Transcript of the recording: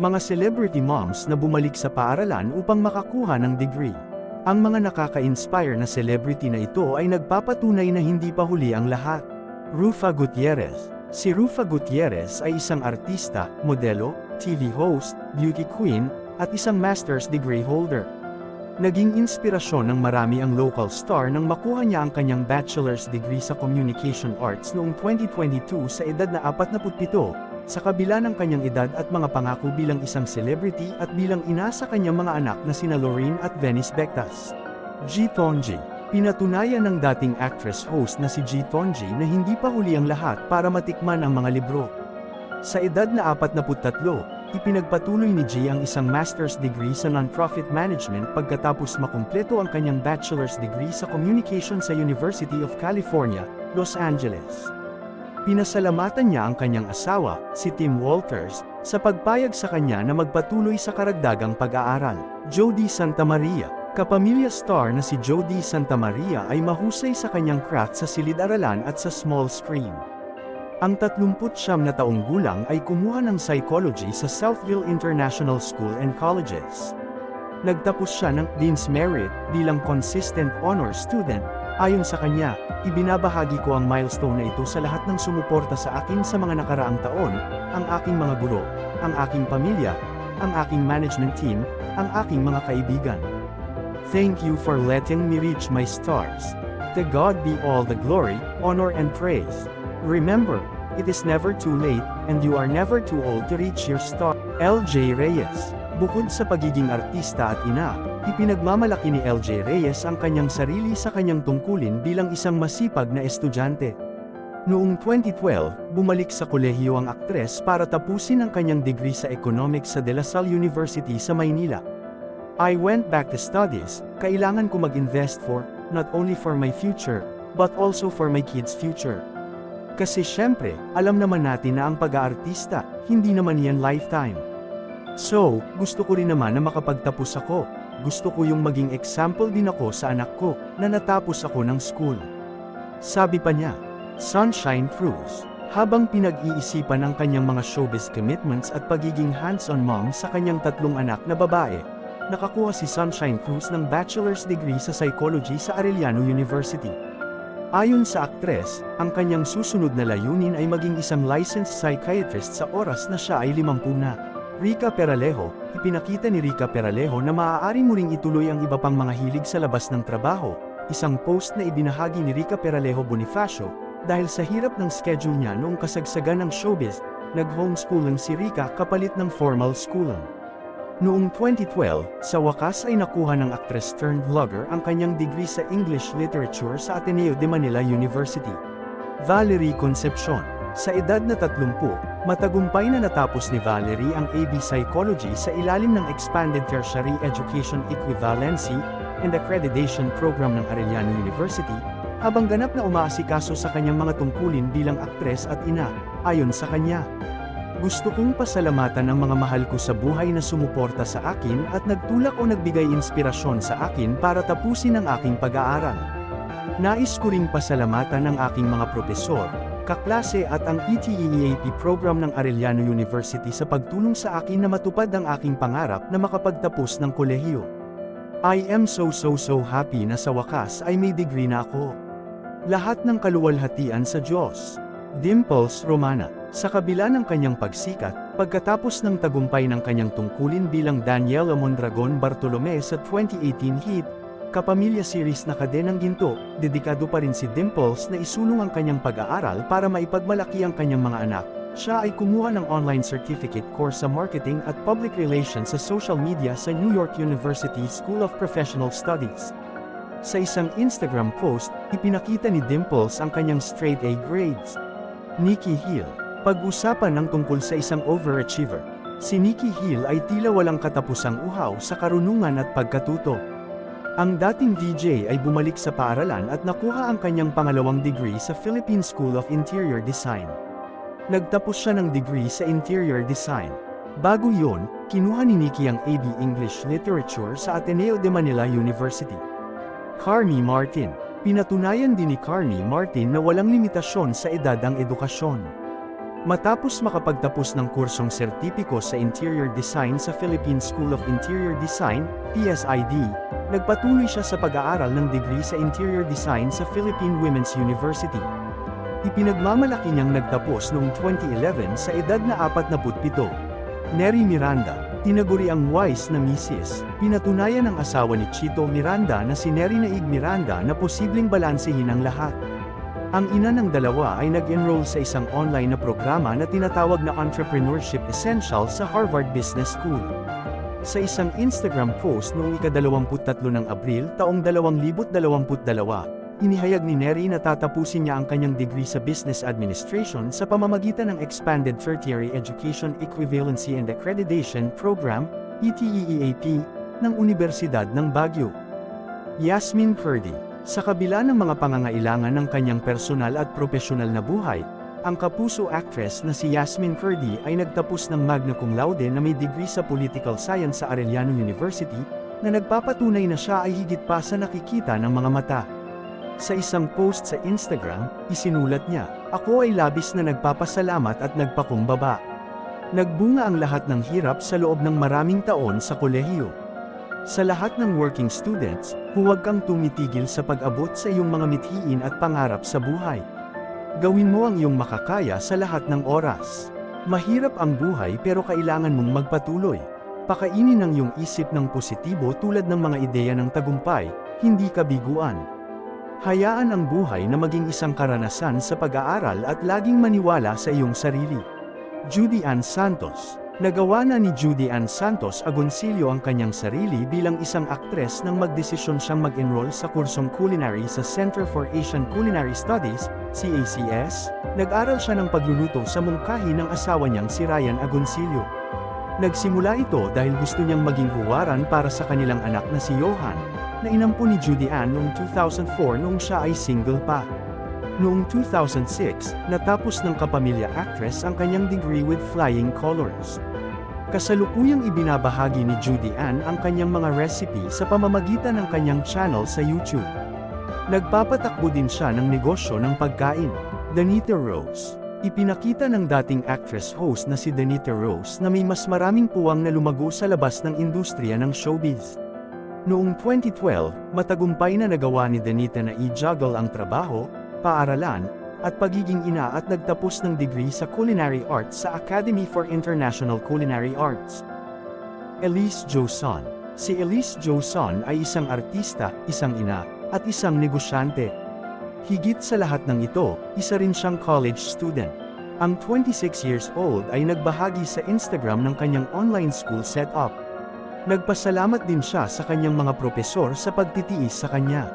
Mga celebrity moms na bumalik sa paaralan upang makakuha ng degree. Ang mga nakaka-inspire na celebrity na ito ay nagpapatunay na hindi pa huli ang lahat. Rufa Gutierrez Si Rufa Gutierrez ay isang artista, modelo, TV host, beauty queen, at isang master's degree holder. Naging inspirasyon ng marami ang local star nang makuha niya ang kanyang bachelor's degree sa Communication Arts noong 2022 sa edad na 47, sa kabila ng kanyang edad at mga pangako bilang isang celebrity at bilang ina sa kanyang mga anak na sina Lorraine at Venice Bectas. G. Tonji Pinatunayan ng dating actress-host na si G. Tonji na hindi pa huli ang lahat para matikman ang mga libro. Sa edad na 43, ipinagpatuloy ni G ang isang master's degree sa non-profit management pagkatapos makumpleto ang kanyang bachelor's degree sa communication sa University of California, Los Angeles. Pinasalamatan niya ang kanyang asawa, si Tim Walters, sa pagpayag sa kanya na magpatuloy sa karagdagang pag-aaral. Jody Santa Maria, kapamilya star na si Jody Santa Maria ay mahusay sa kanyang craft sa silid-aralan at sa small screen. Ang 39 na taong gulang ay kumuha ng psychology sa Southville International School and Colleges. Nagtapos siya ng Dean's Merit bilang consistent honor student. Ayon sa kanya, ibinabahagi ko ang milestone na ito sa lahat ng sumuporta sa akin sa mga nakaraang taon, ang aking mga guro, ang aking pamilya, ang aking management team, ang aking mga kaibigan. Thank you for letting me reach my stars. To God be all the glory, honor and praise. Remember, it is never too late, and you are never too old to reach your star. LJ Reyes Bukod sa pagiging artista at ina, ipinagmamalaki ni LJ Reyes ang kanyang sarili sa kanyang tungkulin bilang isang masipag na estudyante. Noong 2012, bumalik sa kolehiyo ang aktres para tapusin ang kanyang degree sa economics sa De La Salle University sa Maynila. I went back to studies, kailangan ko mag-invest for, not only for my future, but also for my kids' future. Kasi syempre, alam naman natin na ang pag-aartista, hindi naman yan lifetime. So, gusto ko rin naman na makapagtapos ako. Gusto ko yung maging example din ako sa anak ko, na natapos ako ng school. Sabi pa niya, Sunshine Cruz. Habang pinag-iisipan ang kanyang mga showbiz commitments at pagiging hands-on mom sa kanyang tatlong anak na babae, nakakuha si Sunshine Cruz ng bachelor's degree sa psychology sa Arellano University. Ayon sa aktres, ang kanyang susunod na layunin ay maging isang licensed psychiatrist sa oras na siya ay 50 na. Rica Peralejo, ipinakita ni Rica Peralejo na maaari mo ring ituloy ang iba pang mga hilig sa labas ng trabaho, isang post na ibinahagi ni Rica Peralejo Bonifacio, dahil sa hirap ng schedule niya noong kasagsagan ng showbiz, nag-homeschooling si Rica kapalit ng formal schooling. Noong 2012, sa wakas ay nakuha ng actress turned vlogger ang kanyang degree sa English Literature sa Ateneo de Manila University. Valerie Concepcion Sa edad na 30, matagumpay na natapos ni Valerie ang AB Psychology sa ilalim ng Expanded Tertiary Education Equivalency and Accreditation Program ng Arellano University, habang ganap na umaasikaso sa kanyang mga tungkulin bilang aktres at ina, ayon sa kanya. Gusto kong pasalamatan ang mga mahal ko sa buhay na sumuporta sa akin at nagtulak o nagbigay inspirasyon sa akin para tapusin ang aking pag-aaral. Nais ko ring pasalamatan ang aking mga propesor, kaklase at ang ETEAP program ng Arellano University sa pagtulong sa akin na matupad ang aking pangarap na makapagtapos ng kolehiyo. I am so so so happy na sa wakas ay may degree na ako. Lahat ng kaluwalhatian sa Diyos. Dimples Romana sa kabila ng kanyang pagsikat, pagkatapos ng tagumpay ng kanyang tungkulin bilang Daniela Mondragon Bartolome sa 2018 hit, Kapamilya series na Kadenang Ginto, dedikado pa rin si Dimples na isulong ang kanyang pag-aaral para maipagmalaki ang kanyang mga anak. Siya ay kumuha ng online certificate course sa Marketing at Public Relations sa social media sa New York University School of Professional Studies. Sa isang Instagram post, ipinakita ni Dimples ang kanyang straight A grades. Nikki Hill pag-usapan ng tungkol sa isang overachiever. Si Nikki Hill ay tila walang katapusang uhaw sa karunungan at pagkatuto. Ang dating DJ ay bumalik sa paaralan at nakuha ang kanyang pangalawang degree sa Philippine School of Interior Design. Nagtapos siya ng degree sa Interior Design. Bago yon, kinuha ni Nikki ang AB English Literature sa Ateneo de Manila University. Carney Martin Pinatunayan din ni Carney Martin na walang limitasyon sa edad ang edukasyon. Matapos makapagtapos ng kursong sertipiko sa Interior Design sa Philippine School of Interior Design, PSID, nagpatuloy siya sa pag-aaral ng degree sa Interior Design sa Philippine Women's University. Ipinagmamalaki niyang nagtapos noong 2011 sa edad na 47. Neri Miranda, tinaguri ang wise na misis, pinatunayan ng asawa ni Chito Miranda na si Neri Naig Miranda na posibleng balansehin ang lahat. Ang ina ng dalawa ay nag-enroll sa isang online na programa na tinatawag na Entrepreneurship Essentials sa Harvard Business School. Sa isang Instagram post noong ika-23 ng Abril taong 2022, inihayag ni Neri na tatapusin niya ang kanyang degree sa Business Administration sa pamamagitan ng Expanded Tertiary Education Equivalency and Accreditation Program, ETEEAP, ng Universidad ng Baguio. Yasmin Kurdi sa kabila ng mga pangangailangan ng kanyang personal at profesional na buhay, ang kapuso actress na si Yasmin Kurdi ay nagtapos ng magna cum laude na may degree sa Political Science sa Arellano University, na nagpapatunay na siya ay higit pa sa nakikita ng mga mata. Sa isang post sa Instagram, isinulat niya, Ako ay labis na nagpapasalamat at nagpakumbaba. Nagbunga ang lahat ng hirap sa loob ng maraming taon sa kolehiyo. Sa lahat ng working students, huwag kang tumitigil sa pag-abot sa iyong mga mithiin at pangarap sa buhay. Gawin mo ang iyong makakaya sa lahat ng oras. Mahirap ang buhay pero kailangan mong magpatuloy. Pakainin ang iyong isip ng positibo tulad ng mga ideya ng tagumpay, hindi kabiguan. Hayaan ang buhay na maging isang karanasan sa pag-aaral at laging maniwala sa iyong sarili. Judy Ann Santos Nagawa na ni Judy Ann Santos Agoncillo ang kanyang sarili bilang isang aktres nang magdesisyon siyang mag-enroll sa kursong culinary sa Center for Asian Culinary Studies, CACS. Nag-aral siya ng pagluluto sa mungkahi ng asawa niyang si Ryan Agoncillo. Nagsimula ito dahil gusto niyang maging huwaran para sa kanilang anak na si Johan, na inampo ni Judy Ann noong 2004 noong siya ay single pa. Noong 2006, natapos ng kapamilya actress ang kanyang degree with flying colors. Kasalukuyang ibinabahagi ni Judy Ann ang kanyang mga recipe sa pamamagitan ng kanyang channel sa YouTube. Nagpapatakbo din siya ng negosyo ng pagkain. Danita Rose Ipinakita ng dating actress host na si Danita Rose na may mas maraming puwang na lumago sa labas ng industriya ng showbiz. Noong 2012, matagumpay na nagawa ni Danita na i-juggle ang trabaho, paaralan, at pagiging ina at nagtapos ng degree sa Culinary Arts sa Academy for International Culinary Arts. Elise Joson Si Elise Joson ay isang artista, isang ina, at isang negosyante. Higit sa lahat ng ito, isa rin siyang college student. Ang 26 years old ay nagbahagi sa Instagram ng kanyang online school setup. Nagpasalamat din siya sa kanyang mga propesor sa pagtitiis sa kanya.